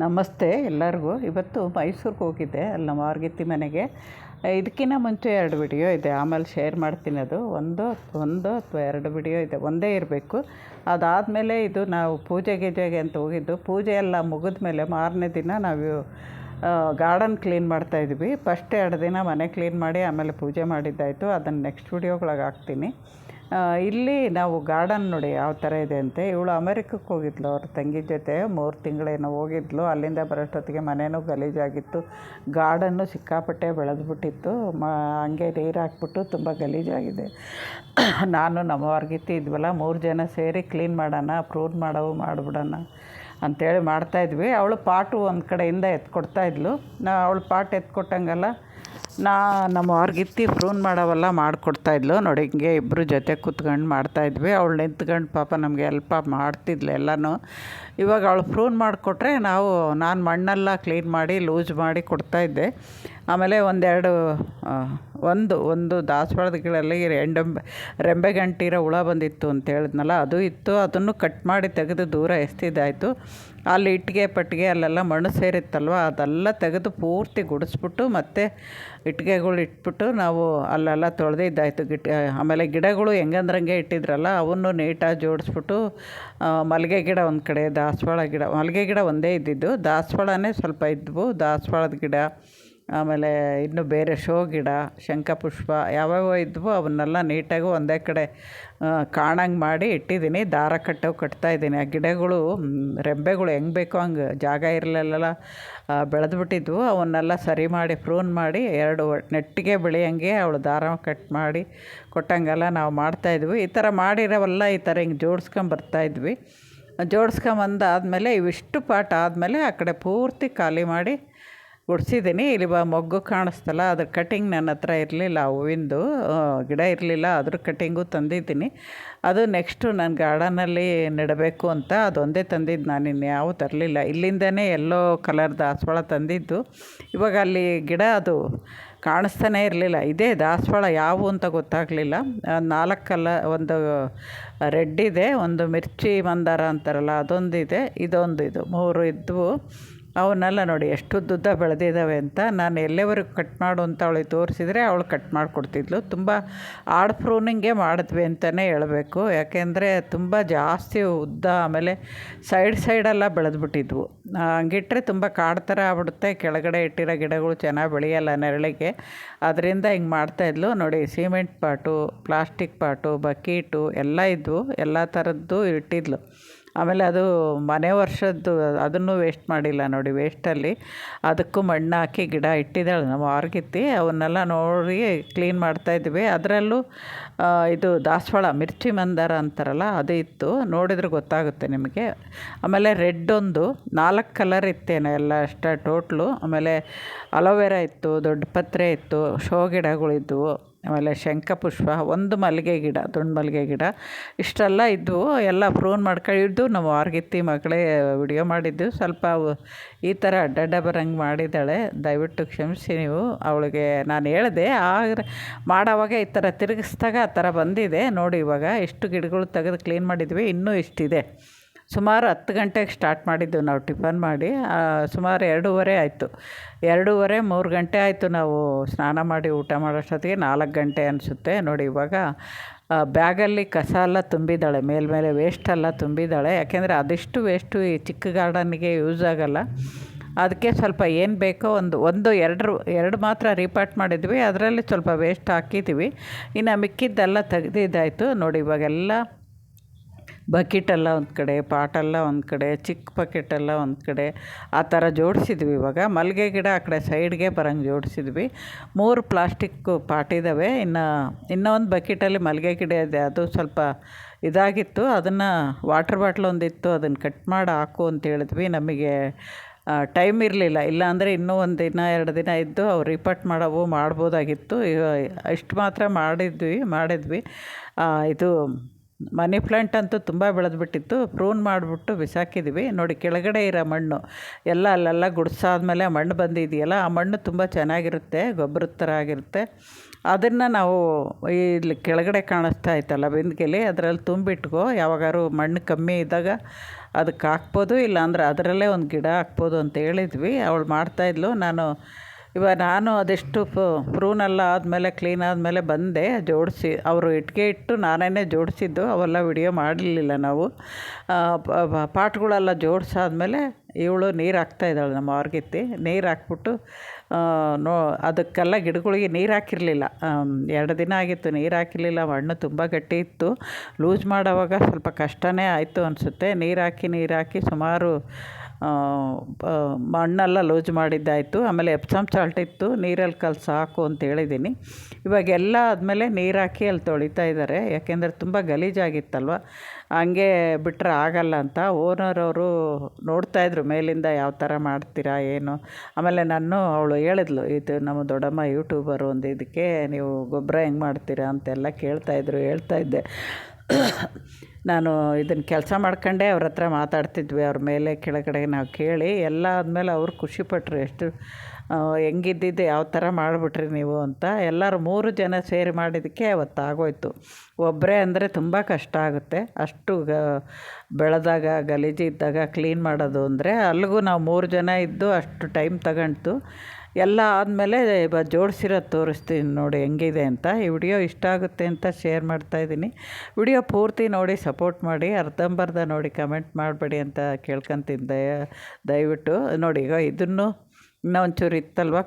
ನಮಸ್ತೆ ಎಲ್ಲರಿಗೂ. ಇವತ್ತು ಮೈಸೂರಿಗೆ ಹೋಗಿದ್ದೆ, ಅಲ್ಲಿ ನಮ್ಮ ಅವ್ರಿಗಿತ್ತಿ ಮನೆಗೆ. ಇದಕ್ಕಿಂತ ಮುಂಚೆ ಎರಡು ವಿಡಿಯೋ ಇದೆ, ಆಮೇಲೆ ಶೇರ್ ಮಾಡ್ತೀನಿ ಅದು. ಒಂದು ಒಂದು ಅಥವಾ ಎರಡು ವಿಡಿಯೋ ಇದೆ, ಒಂದೇ ಇರಬೇಕು. ಅದಾದಮೇಲೆ ಇದು ನಾವು ಪೂಜೆ ಗೀಜೆಗೆ ಅಂತ ಹೋಗಿದ್ದು. ಪೂಜೆ ಎಲ್ಲ ಮುಗಿದ ಮೇಲೆ ಮಾರನೇ ದಿನ ನಾವು ಗಾರ್ಡನ್ ಕ್ಲೀನ್ ಮಾಡ್ತಾಯಿದ್ವಿ ಫಸ್ಟ್ ಎರಡು ದಿನ ಮನೆ ಕ್ಲೀನ್ ಮಾಡಿ ಆಮೇಲೆ ಪೂಜೆ ಮಾಡಿದ್ದಾಯಿತು. ಅದನ್ನು ನೆಕ್ಸ್ಟ್ ವಿಡಿಯೋಗಳಿಗೆ ಹಾಕ್ತೀನಿ. ಇಲ್ಲಿ ನಾವು ಗಾರ್ಡನ್ ನೋಡಿ ಯಾವ ಥರ ಇದೆ ಅಂತೆ. ಇವಳು ಅಮೆರಿಕಕ್ಕೆ ಹೋಗಿದ್ಲು, ಅವ್ರ ತಂಗಿ ಜೊತೆ. ಮೂರು ತಿಂಗಳೇನೋ ಹೋಗಿದ್ಲು. ಅಲ್ಲಿಂದ ಬರೋಷ್ಟೊತ್ತಿಗೆ ಮನೆಯೂ ಗಲೀಜಾಗಿತ್ತು. ಗಾರ್ಡನ್ನು ಸಿಕ್ಕಾಪಟ್ಟೆ ಬೆಳೆದ್ಬಿಟ್ಟಿತ್ತು. ಮ, ಹಂಗೆ ನೀರು ಹಾಕ್ಬಿಟ್ಟು ತುಂಬ ಗಲೀಜಾಗಿದೆ. ನಾನು ನಮ್ಮ ವರ್ಗಿತಿ ಇದ್ವಲ್ಲ, ಮೂರು ಜನ ಸೇರಿ ಕ್ಲೀನ್ ಮಾಡೋಣ ಪ್ರೂನ್ ಮಾಡೋವು ಮಾಡಿಬಿಡೋಣ ಅಂತೇಳಿ ಮಾಡ್ತಾಯಿದ್ವಿ ಅವಳು ಪಾಟು ಒಂದು ಕಡೆಯಿಂದ ಎತ್ಕೊಡ್ತಾ ಇದ್ಲು. ನಾ, ಅವಳು ಪಾಟ್ ಎತ್ಕೊಟ್ಟಂಗೆಲ್ಲ. ನಾ ನಮ್ಮ ಅವ್ರಿಗಿತ್ತಿ ಪ್ರೂನ್ ಮಾಡೋವೆಲ್ಲ ಮಾಡಿಕೊಡ್ತಾಯಿದ್ಲು ನೋಡಿ ಹಿಂಗೆ ಇಬ್ಬರು ಜೊತೆ ಕೂತ್ಕೊಂಡು ಮಾಡ್ತಾಯಿದ್ವಿ ಅವಳು ನಿಂತ್ಕೊಂಡು ಪಾಪ ನಮಗೆ ಹೆಲ್ಪ್ ಮಾಡ್ತಿದ್ಲು ಎಲ್ಲನೂ. ಇವಾಗ ಅವಳು ಪ್ರೂನ್ ಮಾಡಿಕೊಟ್ರೆ ನಾವು, ನಾನು ಮಣ್ಣೆಲ್ಲ ಕ್ಲೀನ್ ಮಾಡಿ ಲೂಸ್ ಮಾಡಿ ಕೊಡ್ತಾಯಿದ್ದೆ ಆಮೇಲೆ ಒಂದೆರಡು ಒಂದು ಒಂದು ದಾಸವಾಳದಗಳಲ್ಲಿ ಎಂಡಂಬೆ ರೆಂಬೆ ಗಂಟಿರೋ ಹುಳ ಬಂದಿತ್ತು ಅಂತ ಹೇಳಿದ್ನಲ್ಲ, ಅದು ಇತ್ತು. ಅದನ್ನು ಕಟ್ ಮಾಡಿ ತೆಗೆದು ದೂರ ಎಸ್ತಿದ್ದಾಯಿತು. ಅಲ್ಲಿ ಇಟ್ಟಿಗೆ ಪಟ್ಟಿಗೆ ಅಲ್ಲೆಲ್ಲ ಮಣ್ಣು ಸೇರಿತ್ತಲ್ವ, ಅದೆಲ್ಲ ತೆಗೆದು ಪೂರ್ತಿ ಗುಡಿಸ್ಬಿಟ್ಟು ಮತ್ತೆ ಇಟ್ಟಿಗೆಗಳು ಇಟ್ಬಿಟ್ಟು ನಾವು ಅಲ್ಲೆಲ್ಲ ತೊಳೆದಿದ್ದಾಯಿತು ಗಿಟ್ ಆಮೇಲೆ ಗಿಡಗಳು ಹೆಂಗಂದ್ರಂಗೆ ಇಟ್ಟಿದ್ರಲ್ಲ, ಅವನ್ನು ನೀಟಾಗಿ ಜೋಡಿಸ್ಬಿಟ್ಟು ಮಲ್ಲಿಗೆ ಗಿಡ ಒಂದು ಕಡೆ, ದಾಸವಾಳ ಗಿಡ, ಮಲ್ಲಿಗೆ ಗಿಡ ಒಂದೇ ಇದ್ದಿದ್ದು. ದಾಸವಾಳನೇ ಸ್ವಲ್ಪ ಇದ್ದವು ದಾಸವಾಳದ ಗಿಡ ಆಮೇಲೆ ಇನ್ನು ಬೇರೆ ಶೋ ಗಿಡ ಶಂಖಪುಷ್ಪ ಯಾವ್ಯಾವ ಇದ್ವು, ಅವನ್ನೆಲ್ಲ ನೀಟಾಗಿ ಒಂದೇ ಕಡೆ ಕಾಣಂಗೆ ಮಾಡಿ ಇಟ್ಟಿದ್ದೀನಿ. ದಾರ ಕಟ್ಟವು ಕಟ್ತಾ ಇದ್ದೀನಿ. ಆ ಗಿಡಗಳು ರೆಂಬೆಗಳು ಹೆಂಗೆ ಬೇಕೋ ಹಂಗೆ ಜಾಗ ಇರಲಿಲ್ಲ ಬೆಳೆದ್ಬಿಟ್ಟಿದ್ವು. ಅವನ್ನೆಲ್ಲ ಸರಿ ಮಾಡಿ, ಪ್ರೂನ್ ಮಾಡಿ, ಎರಡು ನೆಟ್ಟಿಗೆ ಬೆಳೆಯಂಗೆ ಅವಳು ದಾರ ಕಟ್ ಮಾಡಿ ಕೊಟ್ಟಂಗೆಲ್ಲ ನಾವು ಮಾಡ್ತಾಯಿದ್ವಿ ಈ ಥರ ಮಾಡಿರೋವೆಲ್ಲ, ಈ ಥರ ಹಿಂಗೆ ಜೋಡಿಸ್ಕೊಂಬರ್ತಾಯಿದ್ವಿ ಜೋಡಿಸ್ಕೊಂಬಂದಾದ್ಮೇಲೆ ಇವಿಷ್ಟು ಪಾಠ ಆದಮೇಲೆ ಆ ಕಡೆ ಪೂರ್ತಿ ಖಾಲಿ ಮಾಡಿ ಗುಡ್ಸಿದ್ದೀನಿ ಇಲ್ಲಿ ಬ, ಮೊಗ್ಗು ಕಾಣಿಸ್ತಲ್ಲ, ಅದ್ರ ಕಟಿಂಗ್ ನನ್ನ ಹತ್ರ ಇರಲಿಲ್ಲ, ಹೂವಿಂದು ಗಿಡ ಇರಲಿಲ್ಲ ಅದ್ರ ಕಟಿಂಗು ತಂದಿದ್ದೀನಿ. ಅದು ನೆಕ್ಸ್ಟು ನಾನು ಗಾರ್ಡನಲ್ಲಿ ನೆಡಬೇಕು ಅಂತ ಅದೊಂದೇ ತಂದಿದ್ದು ನಾನು ಇನ್ಯಾವು ತರಲಿಲ್ಲ. ಇಲ್ಲಿಂದನೇ ಎಲ್ಲೋ ಕಲರ್ ದಾಸವಾಳ ತಂದಿದ್ದು. ಇವಾಗ ಅಲ್ಲಿ ಗಿಡ ಅದು ಕಾಣಿಸ್ತಾನೆ ಇರಲಿಲ್ಲ. ಇದೇ ದಾಸವಾಳ ಯಾವುವು ಅಂತ ಗೊತ್ತಾಗಲಿಲ್ಲ. ನಾಲ್ಕು ಕಲ ಒಂದು ರೆಡ್ ಇದೆ, ಒಂದು ಮಿರ್ಚಿ ಮಂದಾರ ಅಂತಾರಲ್ಲ, ಅದೊಂದಿದೆ, ಇದೊಂದು ಇದು, ಮೂರು ಇದ್ವು. ಅವನ್ನೆಲ್ಲ ನೋಡಿ ಎಷ್ಟು ಉದ್ದುದ್ದ ಬೆಳೆದಿದ್ದಾವೆ ಅಂತ. ನಾನು ಎಲ್ಲೆವರೆಗೂ ಕಟ್ ಮಾಡು ಅಂತ ಅವಳಿಗೆ ತೋರಿಸಿದರೆ ಅವಳು ಕಟ್ ಮಾಡಿಕೊಡ್ತಿದ್ಲು. ತುಂಬ ಆಡ್ ಪ್ರೂನಿಂಗೇ ಮಾಡಿದ್ವಿ ಅಂತಲೇ ಹೇಳಬೇಕು. ಯಾಕೆಂದರೆ ತುಂಬ ಜಾಸ್ತಿ ಉದ್ದ, ಆಮೇಲೆ ಸೈಡ್ ಸೈಡೆಲ್ಲ ಬೆಳೆದ್ಬಿಟ್ಟಿದ್ವು. ಹಂಗಿಟ್ಟರೆ ತುಂಬ ಕಾಡು ಥರ ಆಗ್ಬಿಡುತ್ತೆ. ಕೆಳಗಡೆ ಇಟ್ಟಿರೋ ಗಿಡಗಳು ಚೆನ್ನಾಗಿ ಬೆಳೆಯಲ್ಲ ನೆರಳಿಗೆ. ಅದರಿಂದ ಹಿಂಗೆ ಮಾಡ್ತಾಯಿದ್ಲು ನೋಡಿ cement pot plastic pot bucket ಎಲ್ಲ ಇದ್ವು. ಎಲ್ಲ ಥರದ್ದು ಇಟ್ಟಿದ್ಲು. ಆಮೇಲೆ ಅದು ಮನೆ ವರ್ಷದ್ದು ಅದನ್ನು ವೇಸ್ಟ್ ಮಾಡಿಲ್ಲ ನೋಡಿ ವೇಸ್ಟಲ್ಲಿ ಅದಕ್ಕೂ ಮಣ್ಣು ಹಾಕಿ ಗಿಡ ಇಟ್ಟಿದ್ದಾಳೆ ನಾವು ಆರ್ಗಿತ್ತಿ. ಅವನ್ನೆಲ್ಲ ನೋಡಿ ಕ್ಲೀನ್ ಮಾಡ್ತಾಯಿದ್ವಿ ಅದರಲ್ಲೂ ಇದು ದಾಸವಾಳ ಮಿರ್ಚಿ ಮಂದಾರ ಅಂತಾರಲ್ಲ, ಅದು ಇತ್ತು. ನೋಡಿದ್ರೆ ಗೊತ್ತಾಗುತ್ತೆ ನಿಮಗೆ. ಆಮೇಲೆ ರೆಡ್ ಒಂದು, ನಾಲ್ಕು ಕಲರ್ ಇತ್ತೇನೆ ಎಲ್ಲ ಅಷ್ಟ ಟೋಟ್ಲು ಆಮೇಲೆ ಅಲೋವೆರಾ ಇತ್ತು, ದೊಡ್ಡ ಪತ್ರೆ ಇತ್ತು, ಶೋ ಗಿಡಗಳಿದ್ವು. ಆಮೇಲೆ ಶಂಖಪುಷ್ಪ, ಒಂದು ಮಲ್ಲಿಗೆ ಗಿಡ ದುಂಡು ಮಲ್ಲಿಗೆ ಗಿಡ. ಇಷ್ಟೆಲ್ಲ ಇದ್ದವು ಎಲ್ಲ ಪ್ರೂನ್ ಮಾಡ್ಕೊಂಡಿದ್ದು ನಮ್ಮ ಆರ್ಗಿತ್ತಿ ಮಗಳೇ ವಿಡಿಯೋ ಮಾಡಿದ್ದು. ಸ್ವಲ್ಪ ಈ ಥರ ಅಡ್ಡಡ್ಡ ಬರಂಗೆ ಮಾಡಿದ್ದಾಳೆ. ದಯವಿಟ್ಟು ಕ್ಷಮಿಸಿ ನೀವು. ಅವಳಿಗೆ ನಾನು ಹೇಳಿದೆ ಆಗ ಮಾಡೋವಾಗ ಈ ಥರ ತಿರುಗಿಸ್ದಾಗ ಆ ಥರ ಬಂದಿದೆ. ನೋಡಿ ಇವಾಗ ಎಷ್ಟು ಗಿಡಗಳು ತೆಗೆದು ಕ್ಲೀನ್ ಮಾಡಿದ್ವಿ, ಇನ್ನೂ ಇಷ್ಟಿದೆ. ಸುಮಾರು ಹತ್ತು ಗಂಟೆಗೆ ಸ್ಟಾರ್ಟ್ ಮಾಡಿದ್ದು ನಾವು ಟಿಫನ್ ಮಾಡಿ ಸುಮಾರು ಎರಡೂವರೆ ಆಯಿತು. ಎರಡೂವರೆ, ಮೂರು ಗಂಟೆ ಆಯಿತು ನಾವು ಸ್ನಾನ ಮಾಡಿ ಊಟ ಮಾಡೋಷ್ಟೊತ್ತಿಗೆ. ನಾಲ್ಕು ಗಂಟೆ ಅನಿಸುತ್ತೆ. ನೋಡಿ ಇವಾಗ ಬ್ಯಾಗಲ್ಲಿ ಕಸ ಎಲ್ಲ ತುಂಬಿದ್ದಾಳೆ. ಮೇಲ್ಮೇಲೆ ವೇಸ್ಟ್ ಎಲ್ಲ ತುಂಬಿದ್ದಾಳೆ. ಯಾಕೆಂದರೆ ಅದೆಷ್ಟು ವೇಸ್ಟು ಈ ಚಿಕ್ಕ ಗಾರ್ಡನ್ನಿಗೆ ಯೂಸ್ ಆಗೋಲ್ಲ. ಅದಕ್ಕೆ ಸ್ವಲ್ಪ ಏನು ಬೇಕೋ ಒಂದು ಒಂದು, ಎರಡು ಎರಡು ಮಾತ್ರ ರೀಪಾರ್ಟ್ ಮಾಡಿದ್ವಿ. ಅದರಲ್ಲಿ ಸ್ವಲ್ಪ ವೇಸ್ಟ್ ಹಾಕಿದ್ದೀವಿ ಇನ್ನು ಮಿಕ್ಕಿದ್ದೆಲ್ಲ ತೆಗೆದಿದ್ದಾಯಿತು. ನೋಡಿ ಇವಾಗೆಲ್ಲ ಬಕೆಟೆಲ್ಲ ಒಂದು ಕಡೆ, ಪಾಟೆಲ್ಲ ಒಂದು ಕಡೆ, ಚಿಕ್ಕ ಬಕೆಟೆಲ್ಲ ಒಂದು ಕಡೆ ಆ ಥರ ಜೋಡಿಸಿದ್ವಿ ಇವಾಗ. ಮಲ್ಲಿಗೆ ಗಿಡ ಆ ಕಡೆ ಸೈಡ್ಗೆ ಬರೋಂಗೆ ಜೋಡಿಸಿದ್ವಿ. ಮೂರು ಪ್ಲಾಸ್ಟಿಕ್ಕು ಪಾಟ್ ಇದ್ದಾವೆ ಇನ್ನು, ಇನ್ನೂ ಒಂದು ಬಕೆಟಲ್ಲಿ ಮಲ್ಲಿಗೆ ಗಿಡ ಇದೆ. ಅದು ಸ್ವಲ್ಪ ಇದಾಗಿತ್ತು. ಅದನ್ನು ವಾಟ್ರ್ ಬಾಟ್ಲ್ ಒಂದಿತ್ತು ಅದನ್ನು ಕಟ್ ಮಾಡಿ ಹಾಕು ಅಂತ ಹೇಳಿದ್ವಿ. ನಮಗೆ ಟೈಮ್ ಇರಲಿಲ್ಲ. ಇಲ್ಲಾಂದರೆ ಇನ್ನೂ ಒಂದು ದಿನ, ಎರಡು ದಿನ ಇದ್ದು ಅವ್ರು ರಿಪೋರ್ಟ್ ಮಾಡೋವು, ಮಾಡ್ಬೋದಾಗಿತ್ತು. ಇಷ್ಟು ಮಾತ್ರ ಮಾಡಿದ್ವಿ ಮಾಡಿದ್ವಿ. ಇದು ಮನಿ ಪ್ಲಾಂಟ್ ಅಂತೂ ತುಂಬ ಬೆಳೆದ್ಬಿಟ್ಟಿತ್ತು. ಪ್ರೂನ್ ಮಾಡಿಬಿಟ್ಟು ಬಿಸಾಕಿದ್ವಿ. ನೋಡಿ ಕೆಳಗಡೆ ಇರೋ ಮಣ್ಣು. ಎಲ್ಲ ಅಲ್ಲೆಲ್ಲ ಗುಡ್ಸಾದ್ಮೇಲೆ ಮಣ್ಣು ಬಂದಿದೆಯಲ್ಲ, ಆ ಮಣ್ಣು ತುಂಬ ಚೆನ್ನಾಗಿರುತ್ತೆ, ಗೊಬ್ಬರದ ಥರ ಆಗಿರುತ್ತೆ. ಅದನ್ನು ನಾವು ಇಲ್ಲಿ ಕೆಳಗಡೆ ಕಾಣಿಸ್ತಾ ಇತ್ತಲ್ಲ ಬಿಂದಿಗೆಲಿ, ಅದರಲ್ಲಿ ತುಂಬಿಟ್ಕೋ, ಯಾವಾಗಾರು ಮಣ್ಣು ಕಮ್ಮಿ ಇದ್ದಾಗ ಅದಕ್ಕೆ ಹಾಕ್ಬೋದು, ಇಲ್ಲಾಂದ್ರೆ ಅದರಲ್ಲೇ ಒಂದು ಗಿಡ ಹಾಕ್ಬೋದು ಅಂತ ಹೇಳಿದ್ವಿ. ಅವಳು ಮಾಡ್ತಾಯಿದ್ಲು ನಾನು ಇವಾಗ ನಾನು ಅದೆಷ್ಟು ಪ್ರೂನೆಲ್ಲ ಆದಮೇಲೆ ಕ್ಲೀನ್ ಆದಮೇಲೆ ಬಂದೆ, ಜೋಡಿಸಿ, ಅವರು ಇಟ್ಟಿಗೆ ಇಟ್ಟು ನಾನೇ ಜೋಡಿಸಿದ್ದು, ಅವೆಲ್ಲ ವಿಡಿಯೋ ಮಾಡಲಿಲ್ಲ ನಾವು. ಪಾಟ್ಗಳೆಲ್ಲ ಜೋಡಿಸಾದ್ಮೇಲೆ ಇವಳು ನೀರು ಹಾಕ್ತಾ ಇದ್ದಾಳೆ ನಮ್ಮ ಅವ್ರಿಗಿತ್ತಿ ನೀರು ಹಾಕ್ಬಿಟ್ಟು ನೋ, ಅದಕ್ಕೆಲ್ಲ ಗಿಡಗಳಿಗೆ ನೀರು ಹಾಕಿರಲಿಲ್ಲ. ಎರಡು ದಿನ ಆಗಿತ್ತು ನೀರು ಹಾಕಿರಲಿಲ್ಲ, ಮಣ್ಣು ತುಂಬ ಗಟ್ಟಿ ಇತ್ತು. ಲೂಸ್ ಮಾಡೋವಾಗ ಸ್ವಲ್ಪ ಕಷ್ಟವೇ ಆಯಿತು ಅನಿಸುತ್ತೆ. ನೀರು ಹಾಕಿ ನೀರು ಹಾಕಿ ಸುಮಾರು ಮಣ್ಣೆಲ್ಲ ಲೂಸ್ ಮಾಡಿದ್ದಾಯಿತು. ಆಮೇಲೆ ಎಪ್ಸಮ್ ಸಾಲ್ಟ್ ಇತ್ತು. ನೀರಲ್ಲಿ ಕಲ್ಸಿ ಹಾಕು ಅಂತ ಹೇಳಿದ್ದೀನಿ ಇವಾಗೆಲ್ಲ ಆದಮೇಲೆ ನೀರು ಹಾಕಿ ಅಲ್ಲಿ ತೊಳಿತಾ ಇದ್ದಾರೆ ಯಾಕೆಂದರೆ ತುಂಬ ಗಲೀಜಾಗಿತ್ತಲ್ವ? ಹಂಗೆ ಬಿಟ್ಟರೆ ಆಗಲ್ಲ ಅಂತ ಓನರ್ ಅವರು ನೋಡ್ತಾಯಿದ್ರು ಮೇಲಿಂದ ಯಾವ ಥರ ಮಾಡ್ತೀರಾ, ಏನು? ಆಮೇಲೆ ನಾನು ಅವಳು ಹೇಳಿದ್ಲು, ಇದು ನಮ್ಮ ದೊಡ್ಡಮ್ಮ ಯೂಟ್ಯೂಬರು ಒಂದು ಇದಕ್ಕೆ ನೀವು ಗೊಬ್ಬರ ಹೆಂಗೆ ಮಾಡ್ತೀರಾ ಅಂತೆಲ್ಲ ಕೇಳ್ತಾಯಿದ್ರು ಹೇಳ್ತಾಯಿದ್ದೆ ನಾನು ಇದನ್ನು ಕೆಲಸ ಮಾಡ್ಕೊಂಡೆ ಅವ್ರ ಹತ್ರ ಮಾತಾಡ್ತಿದ್ವಿ. ಅವ್ರ ಮೇಲೆ ಕೆಳಗಡೆ ನಾವು ಕೇಳಿ ಎಲ್ಲ ಆದಮೇಲೆ ಅವರು ಖುಷಿಪಟ್ಟರು ಎಷ್ಟು ಹೆಂಗಿದ್ದಿದ್ದು, ಯಾವ ಥರ ಮಾಡಿಬಿಟ್ರಿ ನೀವು? ಅಂತ. ಎಲ್ಲರೂ ಮೂರು ಜನ ಸೇರಿ ಮಾಡಿದ್ದಕ್ಕೆ ಅವತ್ತು ಆಗೋಯ್ತು. ಒಬ್ಬರೇ ಅಂದರೆ ತುಂಬ ಕಷ್ಟ ಆಗುತ್ತೆ. ಅಷ್ಟು ಗ, ಬೆಳೆದಾಗ, ಗಲೀಜು ಇದ್ದಾಗ ಕ್ಲೀನ್ ಮಾಡೋದು ಅಂದರೆ ಅಲ್ಲಿಗೂ ನಾವು ಮೂರು ಜನ ಇದ್ದು ಅಷ್ಟು ಟೈಮ್ ತಗೊಂಡ್ತು. ಎಲ್ಲ ಆದಮೇಲೆ ಇವಾಗ ಜೋಡಿಸಿರೋದು ತೋರಿಸ್ತೀನಿ ನೋಡಿ ಹೆಂಗಿದೆ ಅಂತ. ಈ ವಿಡಿಯೋ ಇಷ್ಟ ಆಗುತ್ತೆ ಅಂತ ಶೇರ್ ಮಾಡ್ತಾಯಿದ್ದೀನಿ ವಿಡಿಯೋ ಪೂರ್ತಿ ನೋಡಿ, ಸಪೋರ್ಟ್ ಮಾಡಿ, ಅರ್ಧಂಬರ್ಧ ನೋಡಿ ಕಮೆಂಟ್ ಮಾಡಬೇಡಿ ಅಂತ ಕೇಳ್ಕೊತೀನಿ ದಯ ದಯವಿಟ್ಟು ನೋಡಿ ಈಗ ಇದನ್ನು ಇನ್ನೂ ಒಂಚೂರು ಇತ್ತಲ್ವ?